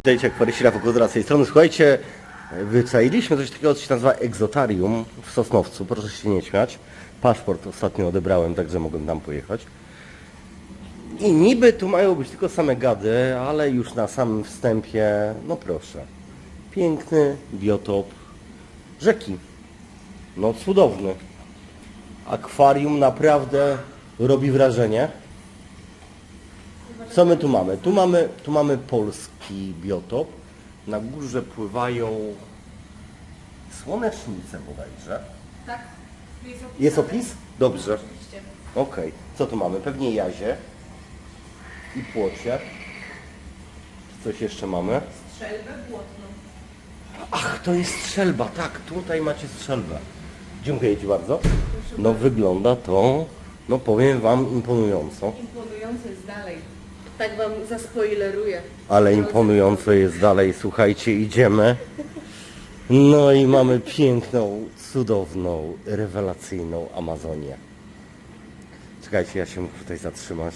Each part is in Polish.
Witajcie, akwaryści Rafał z tej strony. Słuchajcie, wyczailiśmy coś takiego, co się nazywa egzotarium w Sosnowcu. Proszę się nie śmiać. Paszport ostatnio odebrałem, także mogłem tam pojechać. I niby tu mają być tylko same gady, ale już na samym wstępie, no proszę. Piękny biotop rzeki. No cudowny. Akwarium naprawdę robi wrażenie. Co my tu mamy? Tu mamy, tu mamy polski biotop. Na górze pływają słonecznice bodajże. Tak? Jest opis. Jest opis? Dobrze. Oczywiście. Okej. Co tu mamy? Pewnie jazie i płocie. Coś jeszcze mamy? Strzelbę błotną. Ach, to jest strzelba. Tak, tutaj macie strzelbę. Dziękuję Ci bardzo. No wygląda to, no powiem Wam, imponująco. Imponujące jest dalej. Tak wam zaspoileruję. Ale imponująco jest dalej. Słuchajcie, idziemy. No i mamy piękną, cudowną, rewelacyjną Amazonię. Czekajcie, ja się muszę tutaj zatrzymać.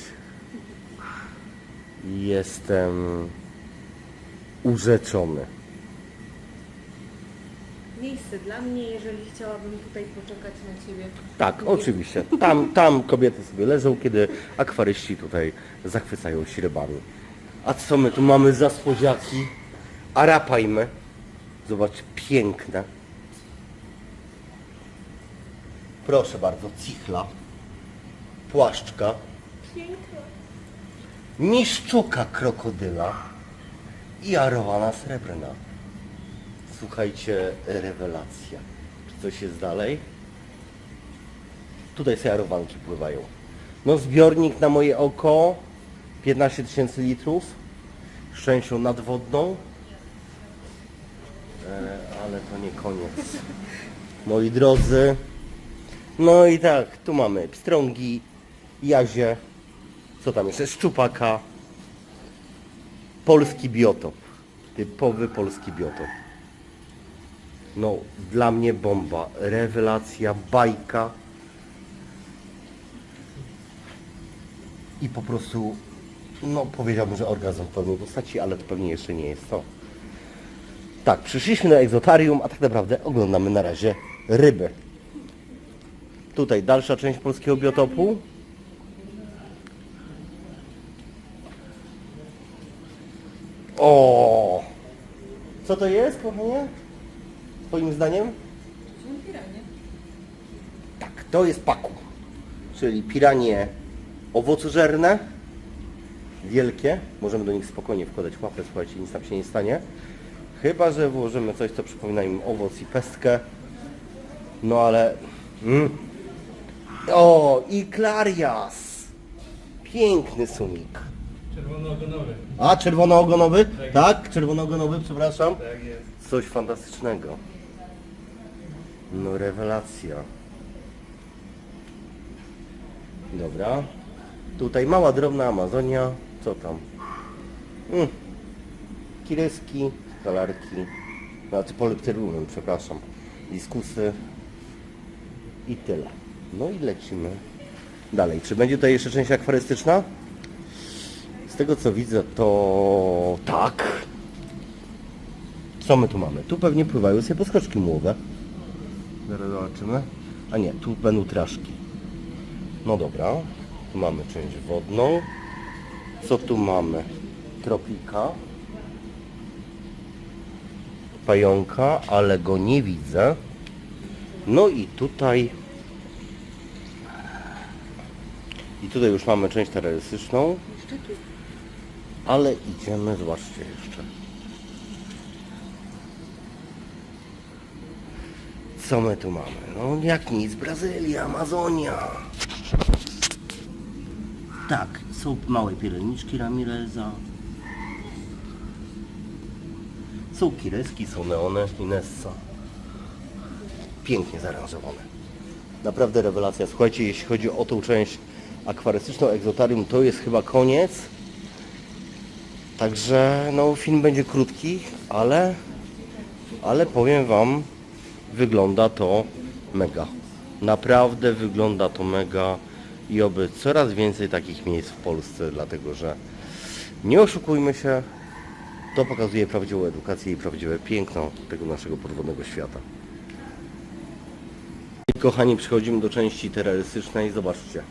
Jestem urzeczony. Miejsce dla mnie, jeżeli chciałabym tutaj poczekać na Ciebie. Tak, oczywiście. Tam, tam kobiety sobie leżą, kiedy akwaryści tutaj zachwycają się rybami. A co my tu mamy za spodziaki? Arapajmy. Zobacz, piękne. Proszę bardzo, cichla. Płaszczka. Piękne. Niszczuka krokodyla i arowana srebrna. Słuchajcie, rewelacja. Czy coś jest dalej? Tutaj sobie pływają. No zbiornik na moje oko 15 tysięcy litrów z częścią nadwodną. E, ale to nie koniec. Moi drodzy. No i tak, tu mamy pstrągi, jazie, co tam jeszcze? Szczupaka. Polski biotop. Typowy polski biotop. No, dla mnie bomba. Rewelacja, bajka. I po prostu, no powiedziałbym, że orgazm w pełnej postaci, ale to pewnie jeszcze nie jest to. Tak, przyszliśmy na egzotarium, a tak naprawdę oglądamy na razie ryby. Tutaj dalsza część polskiego biotopu. O! Co to jest, kochanie? Twoim zdaniem? Tak, to jest paku. Czyli piranie owocożerne, wielkie. Możemy do nich spokojnie wkładać łapę, słuchajcie, nic nam się nie stanie. Chyba, że włożymy coś, co przypomina im owoc i pestkę. No ale... Mm. O, i klarias! Piękny sumik. Czerwonoogonowy. A, czerwonoogonowy? Tak, czerwonoogonowy, przepraszam. Tak jest. Coś fantastycznego. No rewelacja. Dobra. Tutaj mała, drobna Amazonia. Co tam? Mm. Kireski, kalarki. Znaczy polypterumy, przepraszam. Diskusy. I tyle. No i lecimy dalej. Czy będzie tutaj jeszcze część akwarystyczna? Z tego co widzę to tak. Co my tu mamy? Tu pewnie pływają sobie poskoczki mułowe. Zaraz zobaczymy. A nie, tu będą traszki. No dobra. Tu mamy część wodną. Co tu mamy? Tropika. Pająka, ale go nie widzę. No i tutaj... I tutaj już mamy część terrorystyczną. Ale idziemy, zobaczcie jeszcze. Co my tu mamy? No jak nic, Brazylia, Amazonia. Tak, są małe pierniczki Ramireza. Są kireski, są neony i Nessa. Pięknie zaaranżowane. Naprawdę rewelacja. Słuchajcie, jeśli chodzi o tą część akwarystyczną egzotarium, to jest chyba koniec. Także no film będzie krótki, ale ale powiem wam wygląda to mega. Naprawdę wygląda to mega i oby coraz więcej takich miejsc w Polsce, dlatego że nie oszukujmy się, To pokazuje prawdziwą edukację i prawdziwe piękno tego naszego podwodnego świata. I kochani, przechodzimy do części terrorystycznej. Zobaczcie.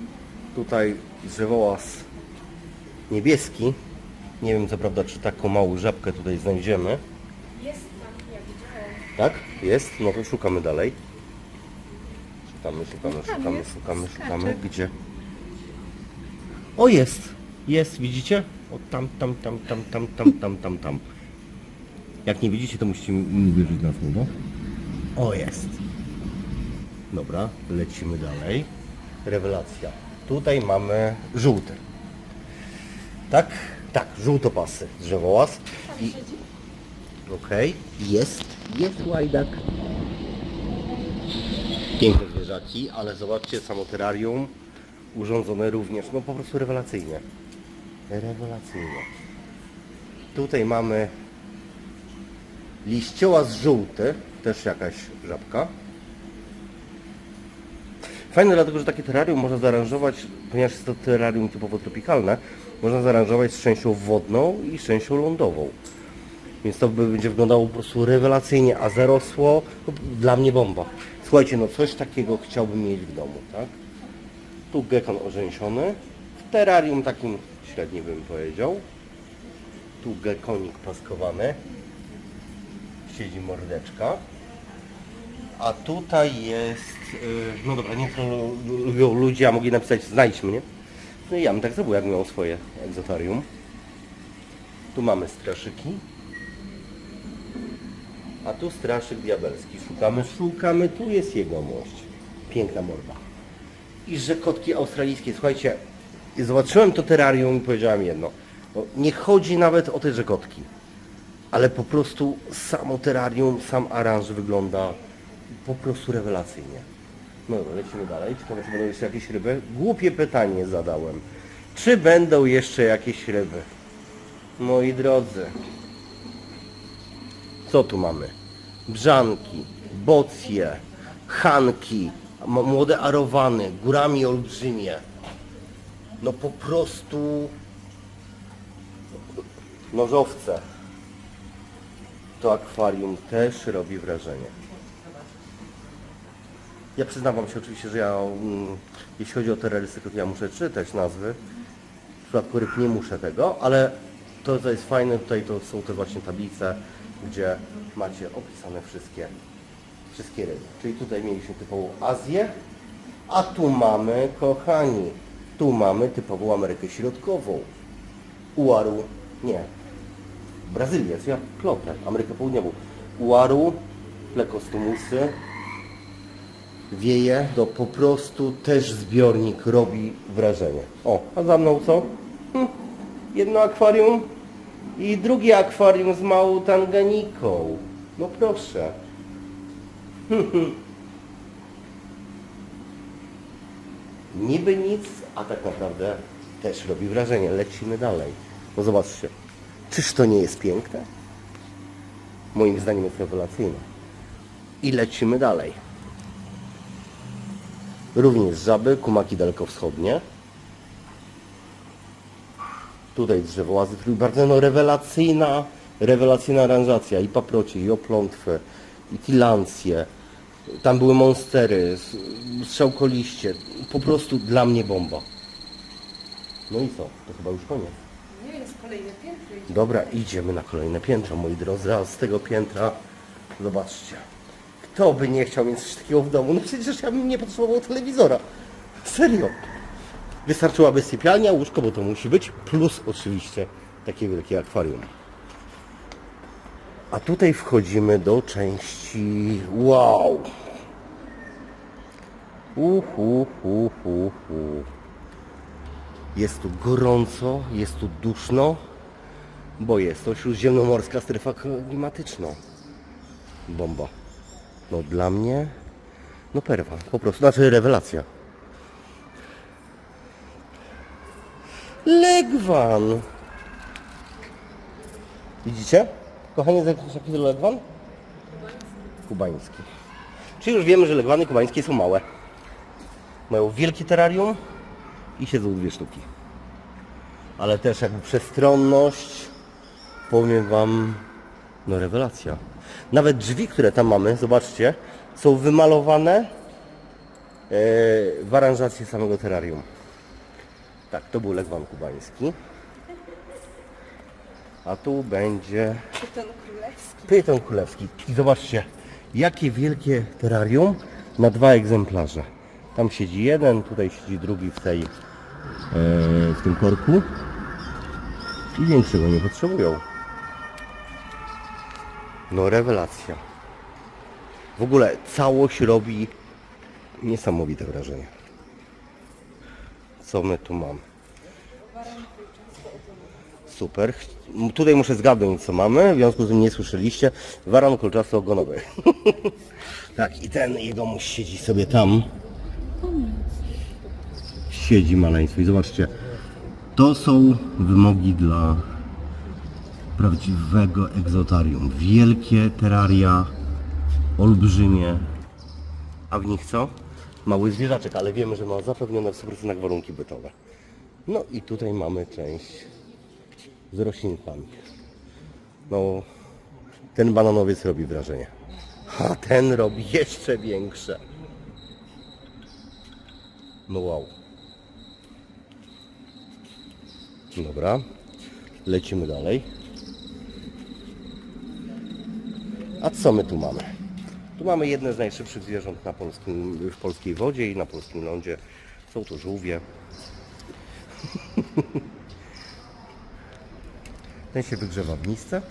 Tutaj drzewołaz niebieski. Nie wiem co prawda, czy taką małą żabkę tutaj znajdziemy. Jest. Tak? Jest? No to szukamy dalej. Szukamy, szukamy, No tam szukamy, jest, szukamy, szukamy. Gdzie? O jest! Jest, widzicie? O tam, tam, tam, tam, tam, tam, tam, tam, tam. Jak nie widzicie, to musicie mi wierzyć na słowo. O jest! Dobra, lecimy dalej. Rewelacja. Tutaj mamy żółty. Tak? Tak, żółtopasy. Drzewołaz. I Okej, jest, jest łajdak. Piękne zwierzaki, ale zobaczcie samo terrarium urządzone również, no po prostu rewelacyjnie. Rewelacyjnie. Tutaj mamy liściołaz żółty, też jakaś żabka. Fajne dlatego, że takie terrarium można zaaranżować, ponieważ jest to terrarium typowo tropikalne, można zaaranżować z częścią wodną i z częścią lądową. Więc to by będzie wyglądało po prostu rewelacyjnie, a zarosło dla mnie bomba. Słuchajcie, no coś takiego chciałbym mieć w domu, tak? Tu gekon orzęsiony, w terrarium takim średnim bym powiedział. Tu gekonik paskowany, siedzi mordeczka. A tutaj jest, yy, no dobra, nie to lubią ludzie, a mogli napisać znajdź mnie. No i ja bym tak zrobił, jak miał swoje egzotarium. Tu mamy straszyki. A tu straszyk diabelski. Szukamy, szukamy, tu jest jegomość. Piękna morda. I że kotki australijskie, słuchajcie, zobaczyłem to terrarium i powiedziałem jedno. No, nie chodzi nawet o te rzekotki, ale po prostu samo terrarium, sam aranż wygląda po prostu rewelacyjnie. No dobra, lecimy dalej. Ciekawe, czy będą jeszcze jakieś ryby. Głupie pytanie zadałem. Czy będą jeszcze jakieś ryby? Moi drodzy, co tu mamy? Brzanki, bocje, chanki, m- młode arowany, górami olbrzymie. No po prostu nożowce. To akwarium też robi wrażenie. Ja przyznam Wam się oczywiście, że ja, mm, jeśli chodzi o terrorystykę, to ja muszę czytać nazwy. W przypadku ryb nie muszę tego, ale to, co jest fajne tutaj, to są te właśnie tablice, gdzie macie opisane wszystkie, wszystkie ryby. Czyli tutaj mieliśmy typową Azję, a tu mamy, kochani, tu mamy typową Amerykę Środkową. Uaru, nie, Brazylię, co ja plotę, Amerykę Południową. Uaru, plekostomusy, wieje, to po prostu też zbiornik robi wrażenie. O, a za mną co? Hm, jedno akwarium i drugie akwarium z małą tanganiką. No proszę. Niby nic, a tak naprawdę też robi wrażenie. Lecimy dalej. No zobaczcie. Czyż to nie jest piękne? Moim zdaniem jest rewelacyjne. I lecimy dalej. Również żaby, kumaki dalekowschodnie. Tutaj drzewołazy trójbarwne, no rewelacyjna, rewelacyjna aranżacja i paprocie, i oplątwy, i tilancje. Tam były monstery, strzałkoliście. Po prostu dla mnie bomba. No i co? To chyba już koniec. Nie, jest kolejne piętro. Dobra, idziemy na kolejne piętro, moi drodzy, a z tego piętra zobaczcie. Kto by nie chciał mieć coś takiego w domu? No przecież ja bym nie potrzebował telewizora. Serio. Wystarczyłaby sypialnia, łóżko, bo to musi być, plus oczywiście takie wielkie akwarium. A tutaj wchodzimy do części wow. Uhu, hu, hu, hu. Jest tu gorąco, jest tu duszno, bo jest to śródziemnomorska strefa klimatyczna. Bomba. No dla mnie, no perwa, po prostu, znaczy rewelacja. Legwan. Widzicie? Kochanie, jaki to legwan? Kubański. Czyli już wiemy, że legwany kubańskie są małe. Mają wielkie terrarium i siedzą dwie sztuki. Ale też jakby przestronność powiem Wam, no rewelacja. Nawet drzwi, które tam mamy, zobaczcie, są wymalowane e, w aranżacji samego terrarium. Tak, to był Legwan kubański. A tu będzie Pyton królewski. pyton królewski. I zobaczcie, jakie wielkie terrarium na dwa egzemplarze. Tam siedzi jeden, tutaj siedzi drugi w tej, e, w tym korku. I większego nie potrzebują. No rewelacja. W ogóle całość robi niesamowite wrażenie. Co my tu mamy? Super. Tutaj muszę zgadnąć co mamy, w związku z tym nie słyszeliście. Waran kolczasty ogonowy. tak, i ten jegomość siedzi sobie tam. Siedzi maleństwo i zobaczcie. To są wymogi dla prawdziwego egzotarium. Wielkie terraria, olbrzymie. A w nich co? Mały zwierzaczek, ale wiemy, że ma zapewnione w 100% warunki bytowe. No i tutaj mamy część z roślinkami. No, ten bananowiec robi wrażenie. A ten robi jeszcze większe. No wow. Dobra, lecimy dalej. A co my tu mamy? Tu mamy jedne z najszybszych zwierząt na polskim, w polskiej wodzie i na polskim lądzie. Są to żółwie. Ten się wygrzewa w misce,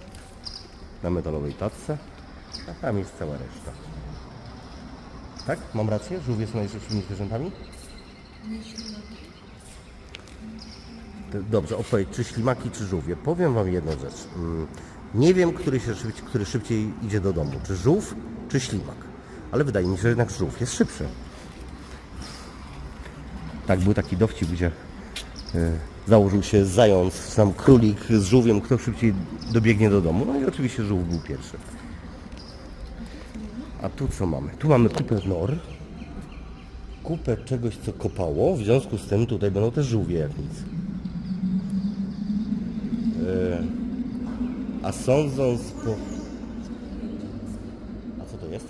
na metalowej tacce, a tam jest cała reszta. Tak? Mam rację? Żółwie są najszybszymi zwierzętami? Dobrze, odpowiedź, czy ślimaki, czy żółwie? Powiem Wam jedną rzecz. Nie wiem, który, się szybciej, który szybciej idzie do domu. Czy żółw, czy ślimak. Ale wydaje mi się, że jednak żółw jest szybszy. Tak, był taki dowcip, gdzie e, założył się zając, sam królik z żółwiem, kto szybciej dobiegnie do domu. No i oczywiście żółw był pierwszy. A tu co mamy? Tu mamy kupę nor, kupę czegoś, co kopało, w związku z tym tutaj będą też żółwie jak nic. E, a sądząc po... A co to jest?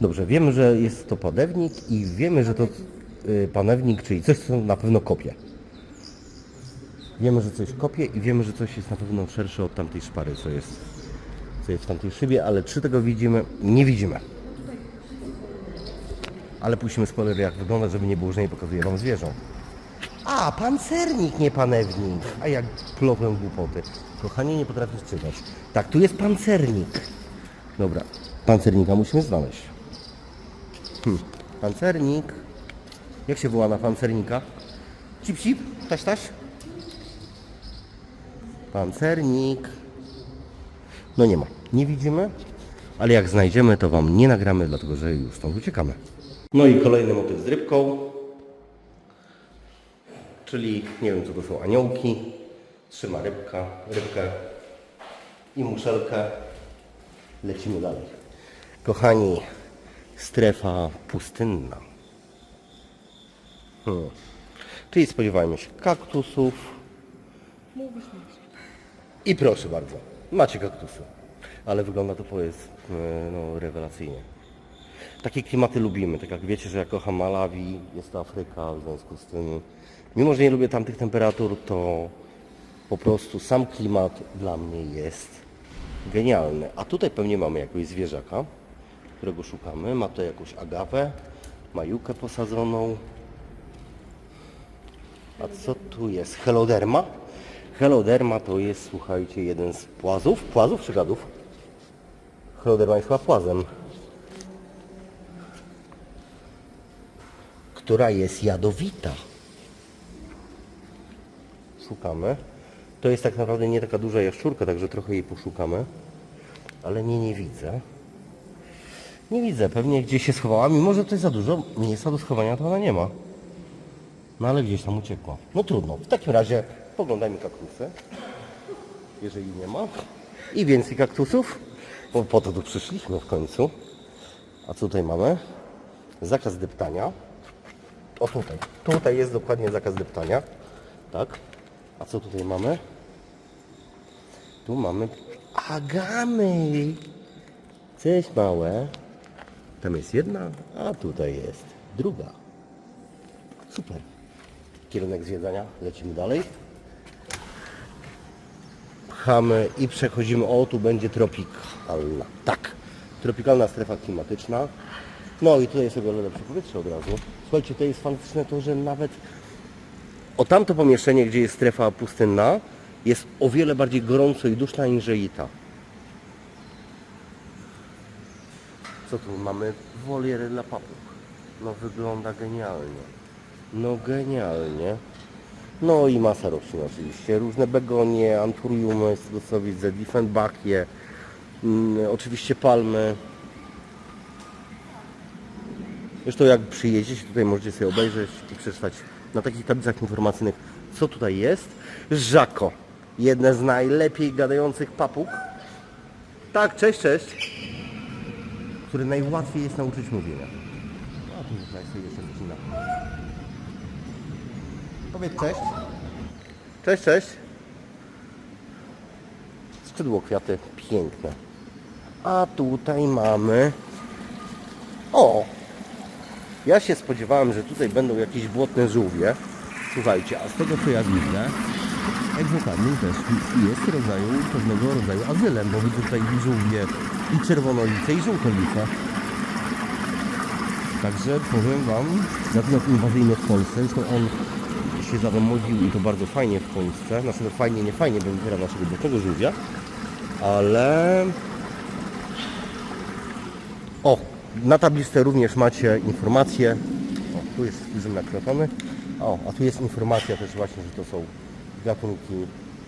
Dobrze, wiemy, że jest to panewnik i wiemy, że to y, panewnik, czyli coś, co na pewno kopie. Wiemy, że coś kopie i wiemy, że coś jest na pewno szersze od tamtej szpary, co jest, co jest w tamtej szybie, ale czy tego widzimy? Nie widzimy. Ale puścimy spoiler jak wygląda, żeby nie było, że nie Wam zwierząt. A, pancernik, nie panewnik. A jak plotę głupoty. Kochanie, nie potrafisz czytać. Tak, tu jest pancernik. Dobra, pancernika musimy znaleźć. Hmm. Pancernik. Jak się woła na pancernika? Cip, cip, taś, taś. Pancernik. No nie ma. Nie widzimy, ale jak znajdziemy, to Wam nie nagramy, dlatego że już stąd uciekamy. No i kolejny motyw z rybką. Czyli nie wiem co to są aniołki. Trzyma rybka, rybkę i muszelkę. Lecimy dalej. Kochani, strefa pustynna. Hmm. Czyli spodziewajmy się kaktusów. I proszę bardzo, macie kaktusy. Ale wygląda to po jest e, no, rewelacyjnie. Takie klimaty lubimy, tak jak wiecie, że ja kocham Malawi, jest to Afryka, w związku z tym, mimo że nie lubię tamtych temperatur, to po prostu sam klimat dla mnie jest genialny. A tutaj pewnie mamy jakiegoś zwierzaka, którego szukamy. Ma to jakąś agawę, ma jukę posadzoną. A co tu jest? Heloderma? Heloderma to jest, słuchajcie, jeden z płazów. Płazów czy gadów? Heloderma jest chyba płazem. Która jest jadowita. Szukamy. To jest tak naprawdę nie taka duża jaszczurka, także trochę jej poszukamy. Ale nie, nie widzę. Nie widzę, pewnie gdzieś się schowała, mimo że to jest za dużo miejsca do schowania, to ona nie ma. No ale gdzieś tam uciekła. No trudno. W takim razie poglądajmy kaktusy. Jeżeli nie ma. I więcej kaktusów. Bo po to tu przyszliśmy w końcu. A co tutaj mamy? Zakaz deptania. O tutaj. Tutaj jest dokładnie zakaz deptania. Tak. A co tutaj mamy? Tu mamy agamy. Cześć małe. Tam jest jedna, a tutaj jest druga. Super. Kierunek zwiedzania. Lecimy dalej. Pchamy i przechodzimy. O, tu będzie tropikalna. Tak. Tropikalna strefa klimatyczna. No i tutaj wiele lepsze powietrze od razu. Słuchajcie, to jest fantastyczne to, że nawet o tamto pomieszczenie, gdzie jest strefa pustynna, jest o wiele bardziej gorąco i duszna niżeli ta. Co tu mamy? Woliery dla papug. No wygląda genialnie. No genialnie. No i masa roślin oczywiście. Różne begonie, anturiumy, z tego co widzę, diefenbachie, mm, oczywiście palmy. Zresztą jak przyjedziecie tutaj możecie sobie obejrzeć i przeczytać na takich tablicach informacyjnych co tutaj jest. Żako. Jedne z najlepiej gadających papug. Tak, cześć, cześć. Który najłatwiej jest nauczyć mówienia. A tu tutaj sobie jeszcze wcina. Powiedz cześć. Cześć, cześć. Skrzydło kwiaty piękne. A tutaj mamy... O! Ja się spodziewałem, że tutaj będą jakieś błotne żółwie. Słuchajcie, a z tego co ja widzę, egzotarium też jest rodzaju, pewnego rodzaju azylem, bo widzę tutaj i żółwie, i czerwonolice, i żółtolice. Także powiem Wam, gatunek inwazyjny w Polsce, zresztą on się zadomowił i to bardzo fajnie w Polsce. Znaczy no fajnie, nie fajnie, bo wybiera naszego błotnego żółwia, ale o, na tabliczce również macie informacje. O, tu jest film nakreślony. O, a tu jest informacja też właśnie, że to są gatunki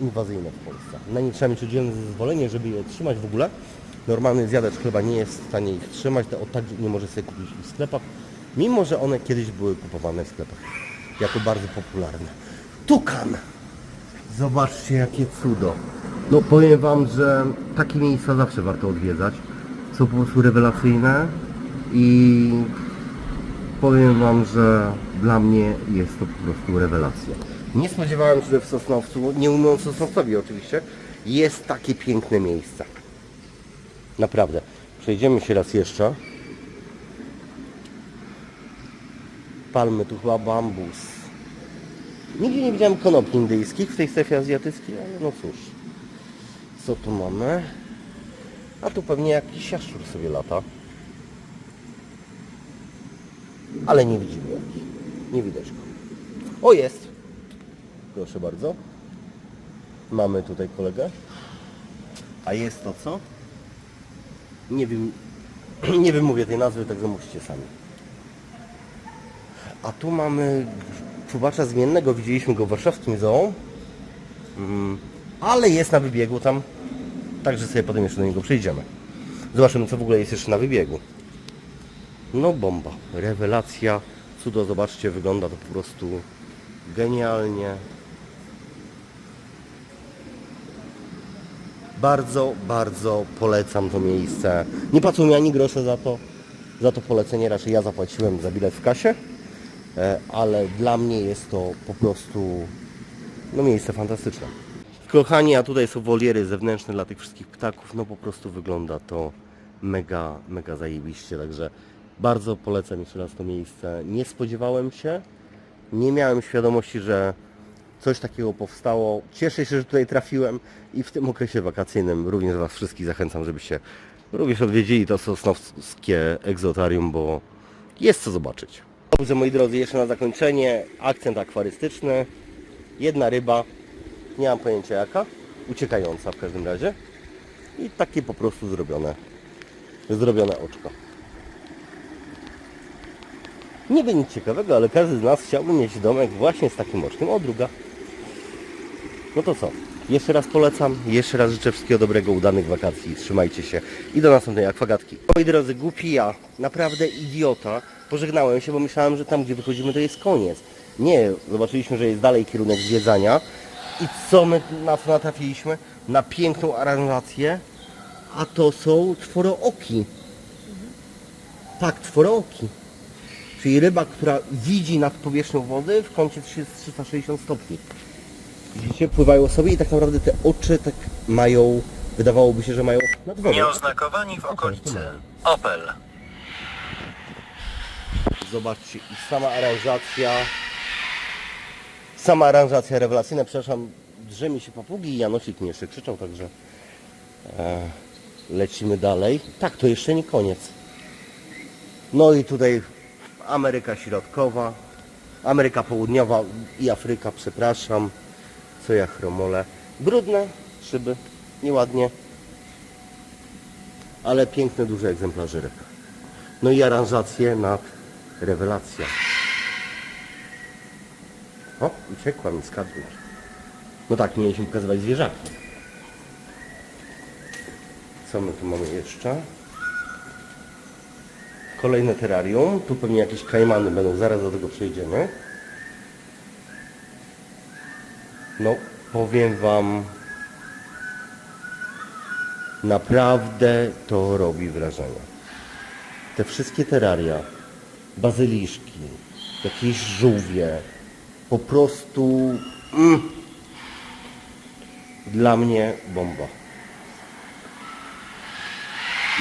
inwazyjne w Polsce. Na nie trzeba mieć oddzielne zezwolenie, żeby je trzymać w ogóle. Normalny zjadacz chleba nie jest w stanie ich trzymać, to tak nie może sobie kupić w sklepach, mimo że one kiedyś były kupowane w sklepach jako bardzo popularne. Tukan! Zobaczcie jakie cudo. No powiem Wam, że takie miejsca zawsze warto odwiedzać. Są po prostu rewelacyjne i powiem Wam, że dla mnie jest to po prostu rewelacja. Nie spodziewałem się, że w Sosnowcu, nie o Sosnowcowi oczywiście, jest takie piękne miejsce. Naprawdę. Przejdziemy się raz jeszcze. Palmy tu chyba bambus. Nigdzie nie widziałem konopi indyjskich w tej strefie azjatyckiej, ale no cóż. Co tu mamy? A tu pewnie jakiś jaszczur sobie lata. Ale nie widzimy. Nie widać go. O jest! Proszę bardzo. Mamy tutaj kolegę. A jest to co? Nie wiem, nie wymówię tej nazwy, także musicie sami. A tu mamy czuwacza zmiennego, widzieliśmy go w warszawskim zoo. Mm, ale jest na wybiegu tam, także sobie potem jeszcze do niego przejdziemy. Zobaczymy co w ogóle jest jeszcze na wybiegu. No bomba, rewelacja, cudo, zobaczcie, wygląda to po prostu genialnie. Bardzo, bardzo polecam to miejsce. Nie płacą mi ani grosza za to, za to polecenie, raczej ja zapłaciłem za bilet w kasie, e, ale dla mnie jest to po prostu no miejsce fantastyczne. Kochani, a tutaj są woliery zewnętrzne dla tych wszystkich ptaków, no po prostu wygląda to mega, mega zajebiście, także bardzo polecam jeszcze raz to miejsce. Nie spodziewałem się, nie miałem świadomości, że coś takiego powstało. Cieszę się, że tutaj trafiłem i w tym okresie wakacyjnym również Was wszystkich zachęcam, żebyście również odwiedzili to sosnowskie egzotarium, bo jest co zobaczyć. Dobrze moi drodzy, jeszcze na zakończenie akcent akwarystyczny. Jedna ryba, nie mam pojęcia jaka, uciekająca w każdym razie. I takie po prostu zrobione, zrobione oczko. Wiem nic ciekawego, ale każdy z nas chciałby mieć domek właśnie z takim oczkiem. O, druga. No to co? Jeszcze raz polecam, jeszcze raz życzę wszystkiego dobrego, udanych wakacji, trzymajcie się i do następnej akwagatki. Moi drodzy, głupi ja, naprawdę idiota, pożegnałem się, bo myślałem, że tam gdzie wychodzimy to jest koniec. Nie, zobaczyliśmy, że jest dalej kierunek zwiedzania i co my na co natrafiliśmy? Na piękną aranżację, a to są czworooki. Tak, czworooki. Czyli ryba, która widzi nad powierzchnią wody w kącie 360 stopni. Widzicie, pływają sobie i tak naprawdę te oczy tak mają, wydawałoby się, że mają nad wodą. Nieoznakowani w okolicy. Opel. Zobaczcie, i sama aranżacja, sama aranżacja rewelacyjna, przepraszam, drze mi się papugi i Janosik mi jeszcze krzyczał, także e, lecimy dalej. Tak, to jeszcze nie koniec. No i tutaj Ameryka Środkowa, Ameryka Południowa i Afryka, przepraszam, co ja chromole. Brudne szyby, nieładnie, ale piękne, duże egzemplarze ryb. No i aranżacje nad rewelacja. O, uciekła mi kadru. No tak, mieliśmy pokazywać zwierzaki. Co my tu mamy jeszcze? Kolejne terrarium. Tu pewnie jakieś kajmany będą, zaraz do tego przejdziemy. No, powiem Wam, naprawdę to robi wrażenie. Te wszystkie terraria, bazyliszki, jakieś żółwie, po prostu mm, dla mnie bomba.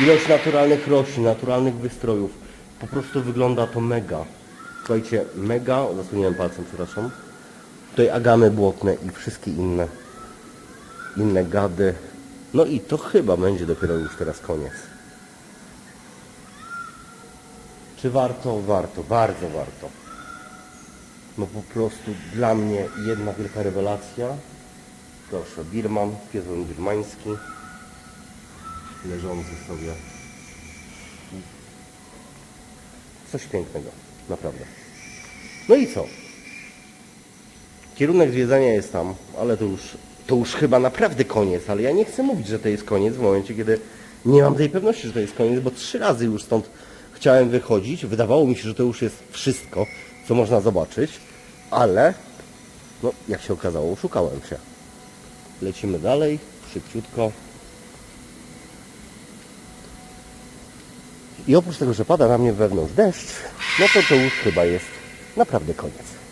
Ilość naturalnych roślin, naturalnych wystrojów, po prostu wygląda to mega. Słuchajcie, mega, zasłoniłem palcem, przepraszam. Tutaj agamy błotne i wszystkie inne, inne gady. No i to chyba będzie dopiero już teraz koniec. Czy warto? Warto, bardzo warto. No po prostu dla mnie jedna wielka rewelacja. Proszę, Birman, piezon birmański, leżący sobie. Coś pięknego, naprawdę. No i co? Kierunek zwiedzania jest tam, ale to już, to już chyba naprawdę koniec, ale ja nie chcę mówić, że to jest koniec w momencie, kiedy nie mam tej pewności, że to jest koniec, bo trzy razy już stąd chciałem wychodzić. Wydawało mi się, że to już jest wszystko, co można zobaczyć, ale no, jak się okazało, szukałem się. Lecimy dalej, szybciutko. I oprócz tego, że pada na mnie wewnątrz deszcz, no to to już chyba jest naprawdę koniec.